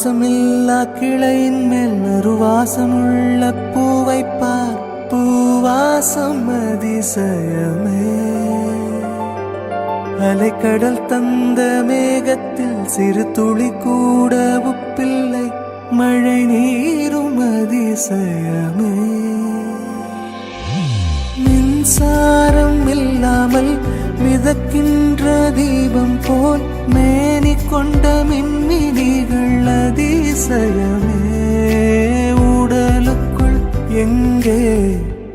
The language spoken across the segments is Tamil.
வாசமில்லா கிளையின் மேல் நறுவாசமுள்ள பூவை பார். பூவாசம் அதிசயமே. அலைக்கடல் தந்த மேகத்தில் சிறு துளி கூட உப்பில்லை. மழை நீரும் அதிசயமே. மின்சாரம் இல்லாமல் மிதக்கின்ற தீபம் போல் மேனி கொண்ட மின்மினிகள் அதிசயமே. உடலுக்குள் எங்கே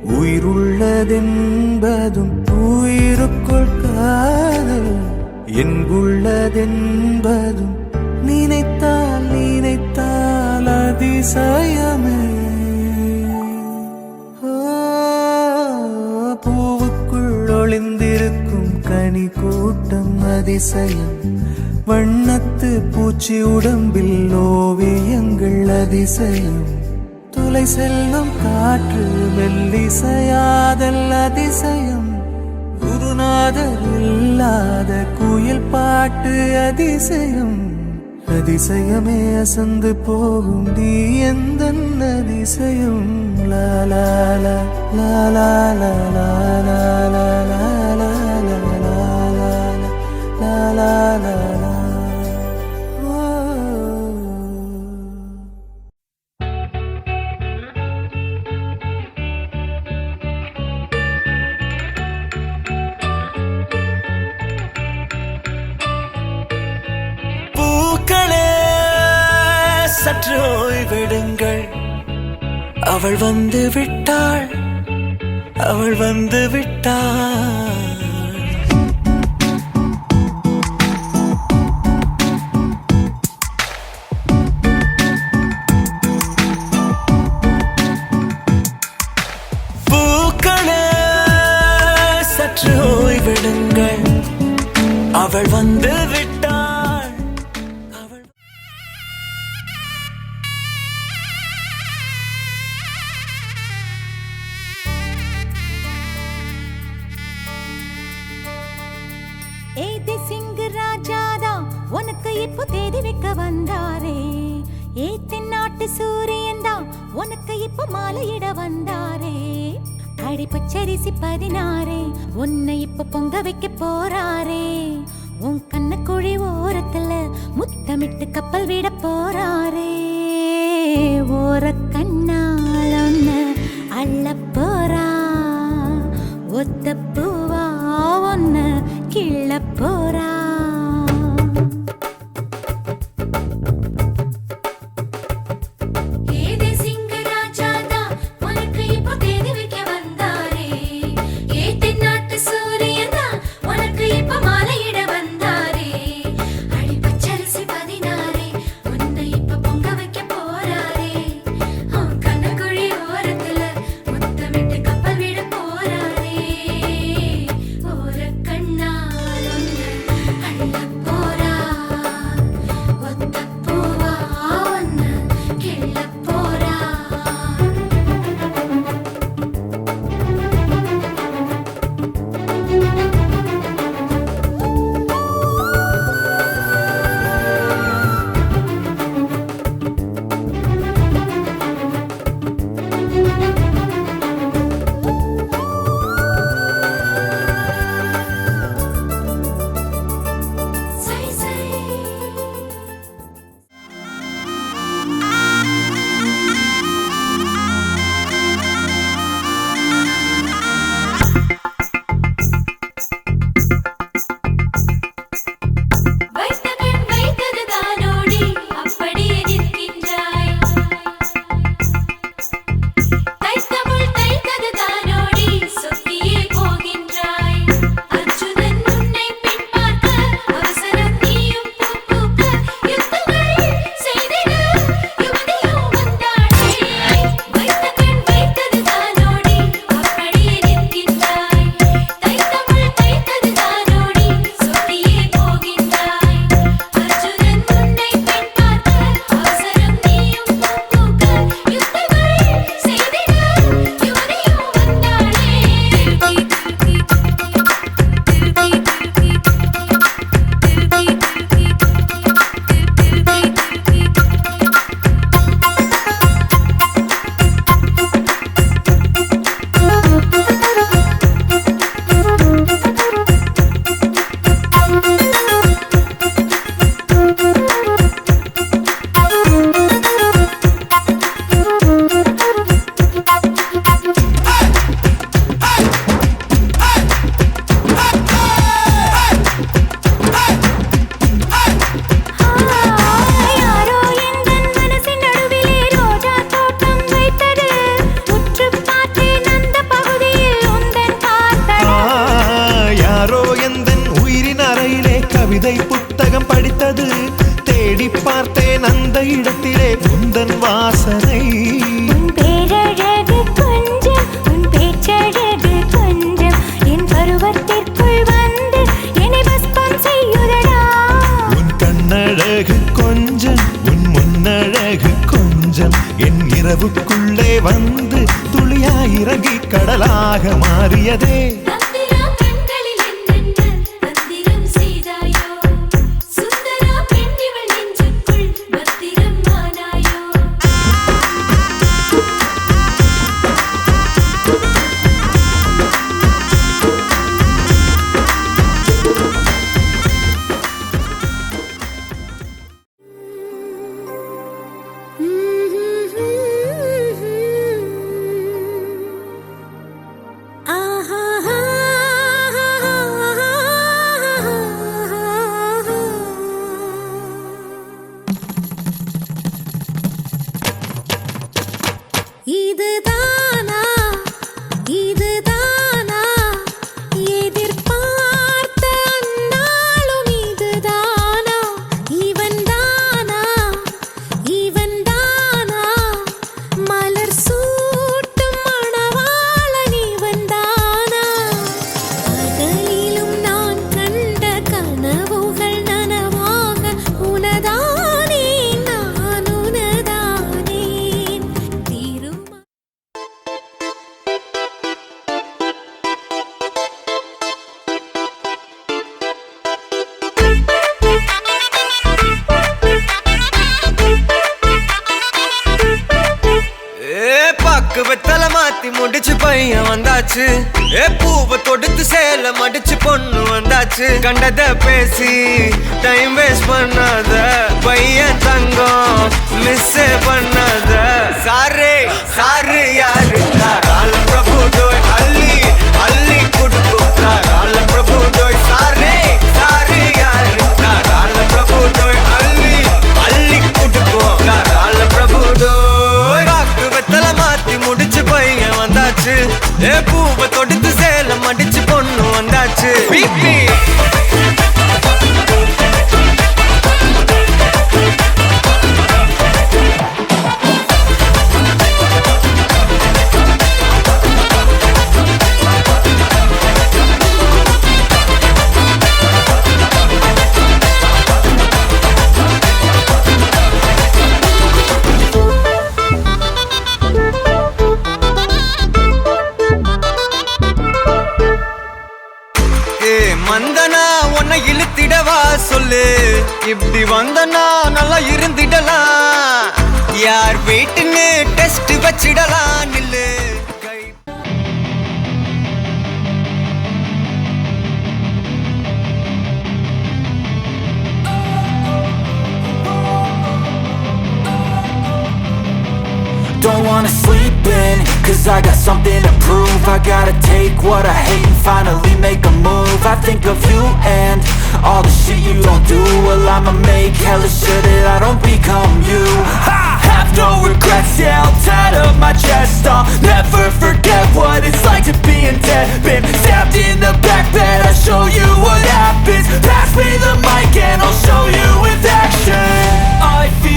உயிருள்ளதென்பதும் உயிருக்குள் காதல் என்புள்ளதென்பதும் நினைத்தால் நினைத்தால் அதிசயமே. பூவுக்குள் ஒளிந்திருக்கும் கனி கூட்டம் அதிசயம். வண்ணத்து பூச்சி உடம்பில் ஓவியங்கள் அதிசயம் துளை செல்லும் காற்று மெல்லிசையாதல் அதிசயம் குருநாதர் இல்லாத குயில் பாட்டு அதிசயம் அதிசயமே அசந்து போகும் நீ எந்த அதிசயம் லாலா லாலா லாலா லாலா லாலா லாலா லாலா அவள் வந்து விட்டாள். அவள் வந்து விட்டாள். பூக்களே சற்று ஓய்வெடுங்கள். அவள் வந்து வந்தாரே? அடி பச்சரிசி பதினாறே உன்னை இப்ப பொங்க வைக்க போறாரே. உன் கண்ணக்குழி ஓரத்துல முத்தமிட்டு கப்பல் விட போறாரே. ஓர கண்ணால அள்ள போறா. ஒத்த மாறியதே கொடுத்து சேல மடிச்சு பொண்ணு வந்தாச்சு. கண்டத பேசி டைம் வேஸ்ட் பண்ணாத. பையன் தங்கம் மிஸ் பண்ணாத. சாரு சாரு யாரு? கால பிரபு அள்ளி பொண்ணு சொல்லு இப்படி வந்தனா நல்லா இருந்திடலாம் யார் வீட்டுன்னு டெஸ்ட் வச்சிடலாம் நில்லு கை Don't wanna sleep in, cause I got something to prove I gotta take what I hate and finally make a move I think of you and all the shit you don't do. Well I'ma make hella sure that I don't become you. I have no regrets, yeah, I'll tattle my chest. I'll never forget what it's like to be in debt. Been stabbed in the back bed, I'll show you what happens. Pass me the mic and I'll show you with action. I feel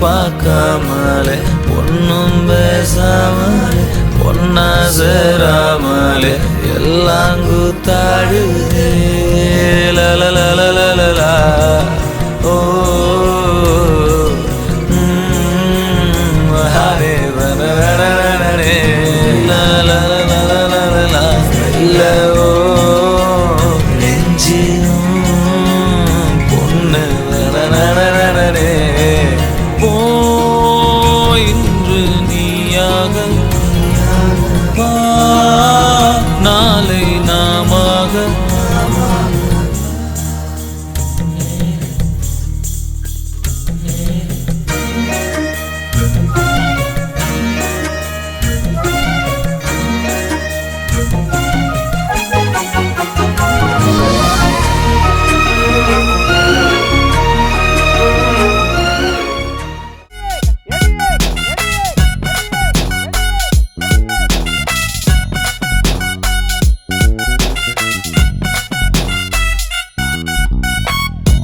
பார்க்காமலே ஒன்றும் பேசாமலே பொன்னாசை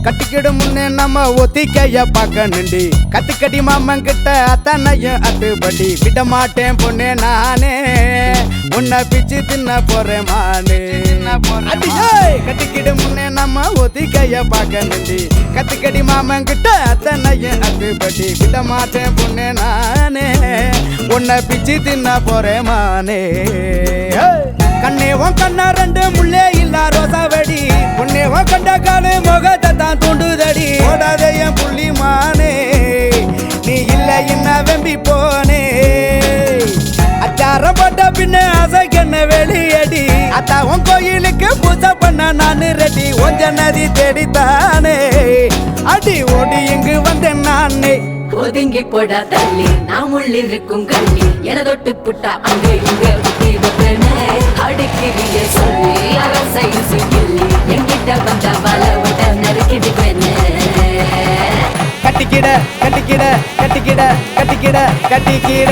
கட்டிக்கிடும் முன்னே நம்ம ஒத்திக்கைய பார்க்க நிண்டி கத்துக்கடி மாமன் கிட்ட அத்தனையும் அத்துப்படி. விட மாட்டேன் பொண்ணே நானே. உன்னை பிச்சு தின்ன போறேன் மானே. கட்டிக்கிடும் முன்னே நம்ம ஒத்திக்கைய பார்க்க நிண்டி கத்துக்கடி மாமன் கிட்ட அத்தனையும் அத்துப்படி. விட மாட்டேன் பொண்ணே நானே. உன்னை பிச்சு தின்ன போறேன் மானே. கண்ணே உன் கண்ணா ரெண்டு முள்ளே இல்ல ரோசா வெடி. உன்னே உன் கண்ட காலு முகத்தை தான் தூண்டுதடி. ஓடாத என் புள்ளி மானே நீ இல்ல என்ன வெம்பி போனே. அச்சாரம் போட்ட பின்ன அசைக்கண்ண வெளியடி. அத்தா உன் கோயிலுக்கு பூஜை பண்ண நானு ரெடி. ஒஞ்ச நதி தேடித்தானே. அடி ஓடி இங்கு வந்தேன் நானே. ஒதுங்கி போடா தள்ளி நாம் உள்ளிருக்கும் கண்ணி எனதொட்டு புட்டா அங்கே இங்கே. அடுக்கிறிய சொல்லி அரசை கிள்ளி என்கிட்ட வந்த வள நறுக்கிட்டு பெண்ணே கட்டிக்கிட கட்டிக்கிட கட்டிக்கிட கட்டிக்கிட கட்டிக்கிட.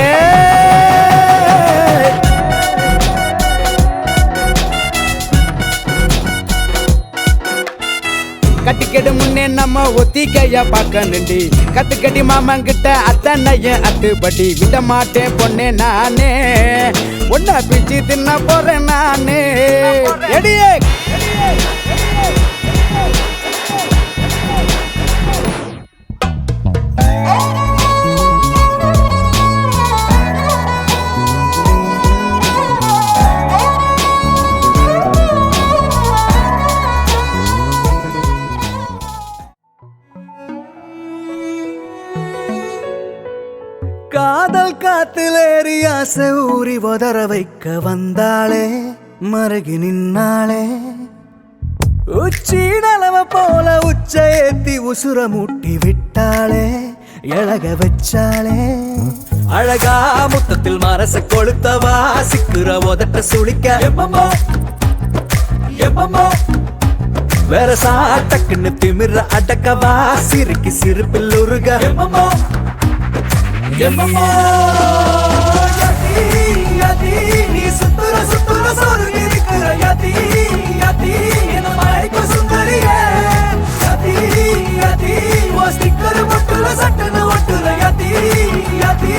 கட்டிக்கிடு முன்னே நம்ம ஒத்திக்கைய பார்க்க நிண்டி கத்துக்கடி மாமன் கிட்ட அத்தனையும் அத்துப்படி. விட மாட்டேன் பொண்ணே நானே. ஒன்ன பிச்சு தின்ன போறேன் நானே. எடியே. காதல் காத்திலேறி ஆசை ஊறி உதற வைக்க வந்தாளே மருகி நின்னாளே. உச்சி நலவ போல உச்ச ஏத்தி உசுர மூட்டி விட்டாளே இழக வச்சாளே. அழகா முத்தத்தில் மரச கொளுத்தவா சிக்குற உதட்ட சுழிக்க எப்பமோ எப்பமோ வேற சாட்டக்குன்னு திமிர அடக்கவா சிரிக்கு சிரிப்பில் உருக. எப்பமோ சட்டன ஒட்டுல யதி யதி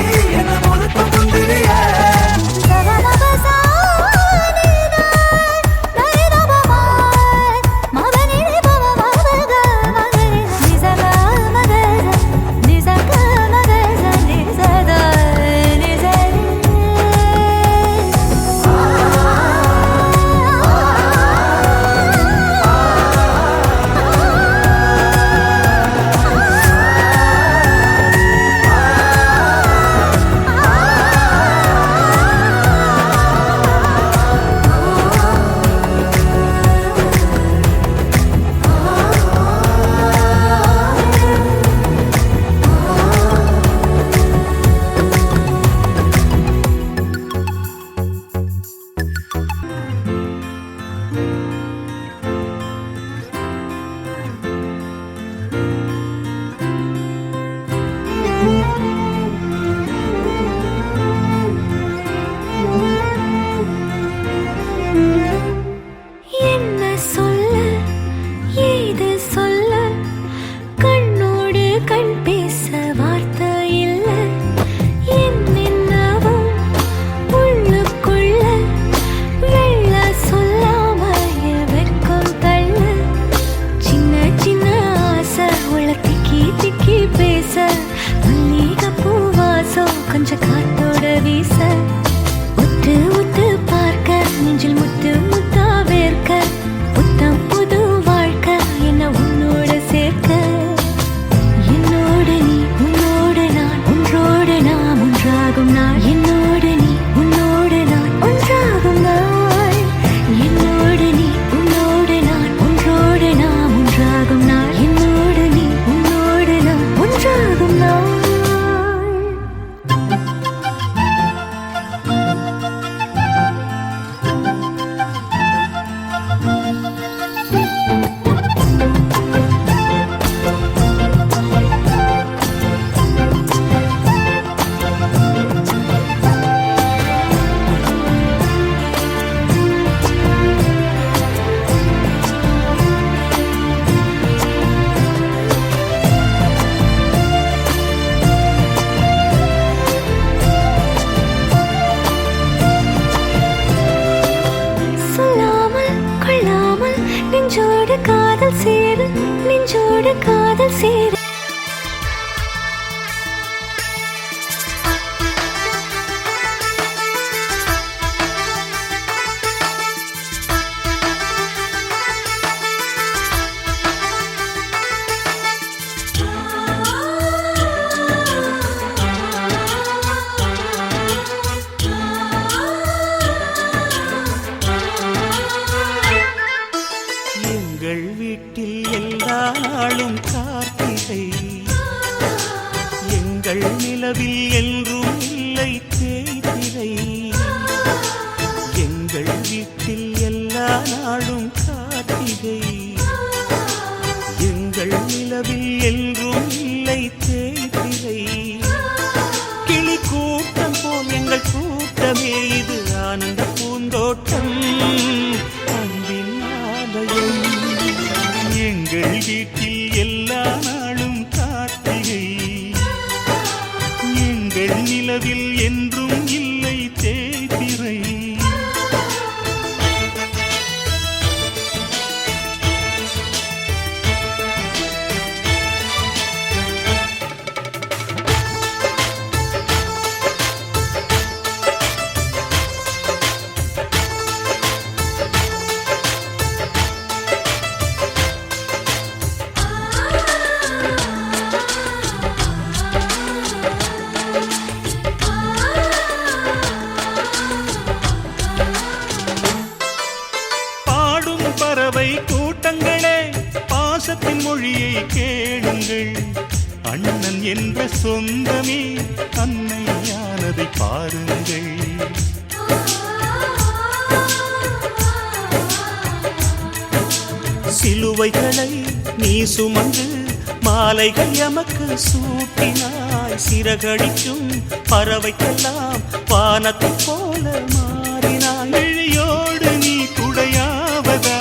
சிறகு சூட்டினாய் சிறகடிக்கும் பறவைக்கெல்லாம் வானத்தை போல மாறினாய். இழையோடு நீ குடையாவதா?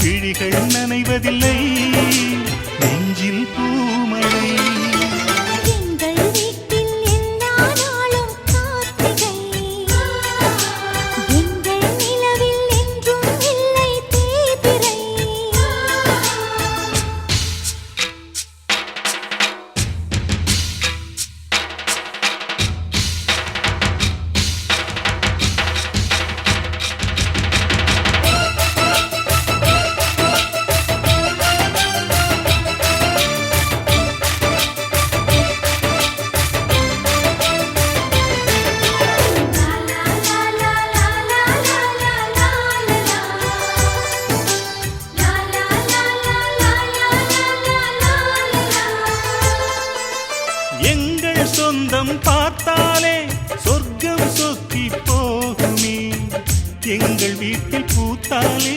கிழிகள் நனைவதில்லை உனக்கு சொந்தம் பார்த்தாலே சொர்க்கம் சொத்தி போகுமே. எங்கள் வீட்டில் பூத்தாலே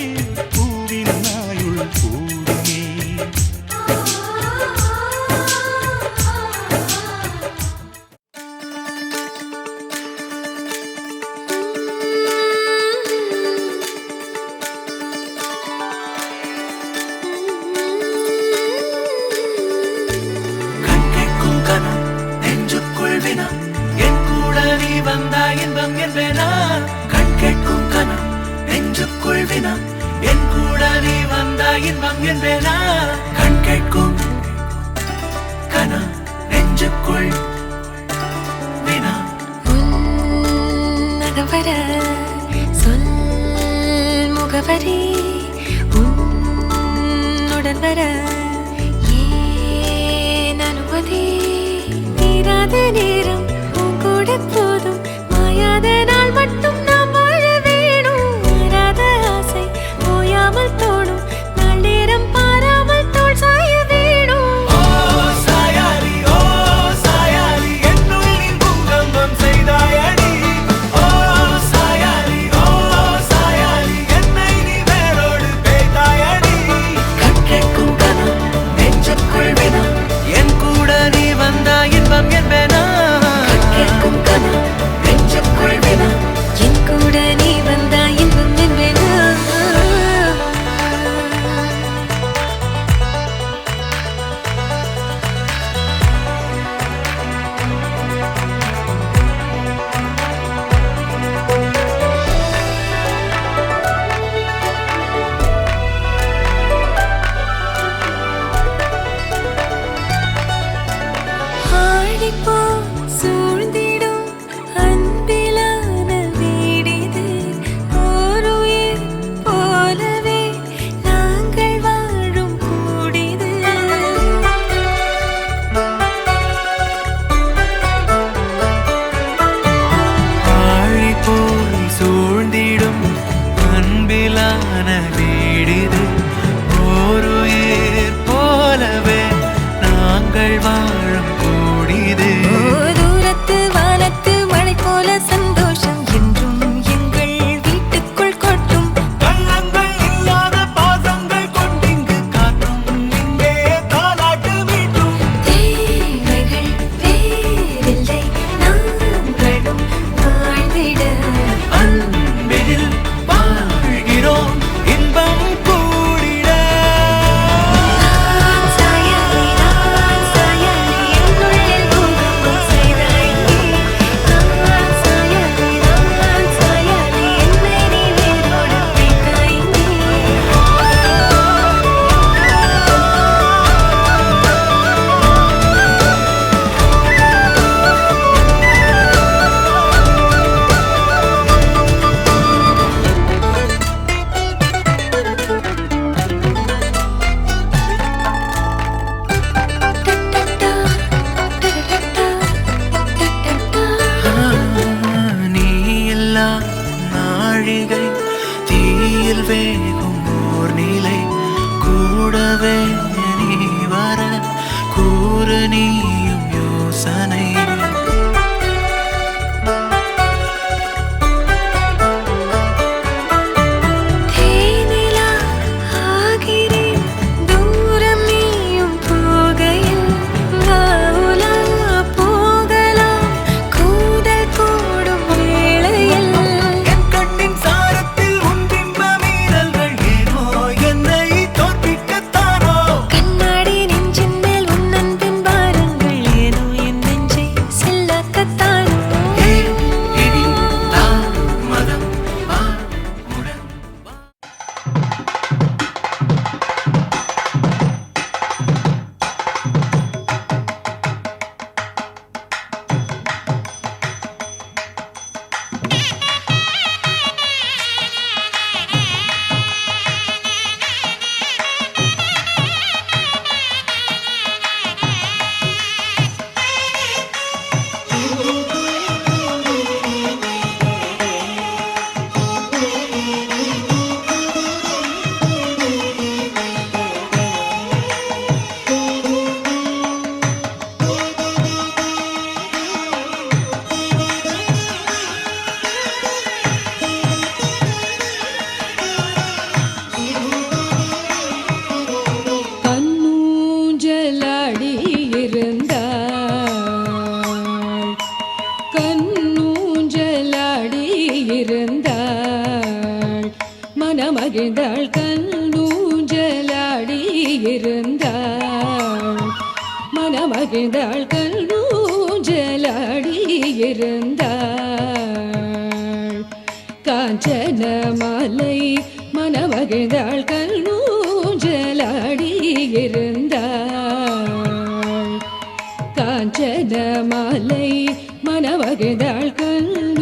Beni மாலை மனமகிழ்ந்தாள் கண்ணூஞ்சலாடி இருந்தாள். காஞ்சன மாலை மனமகிழ்ந்தாள் கண்ணு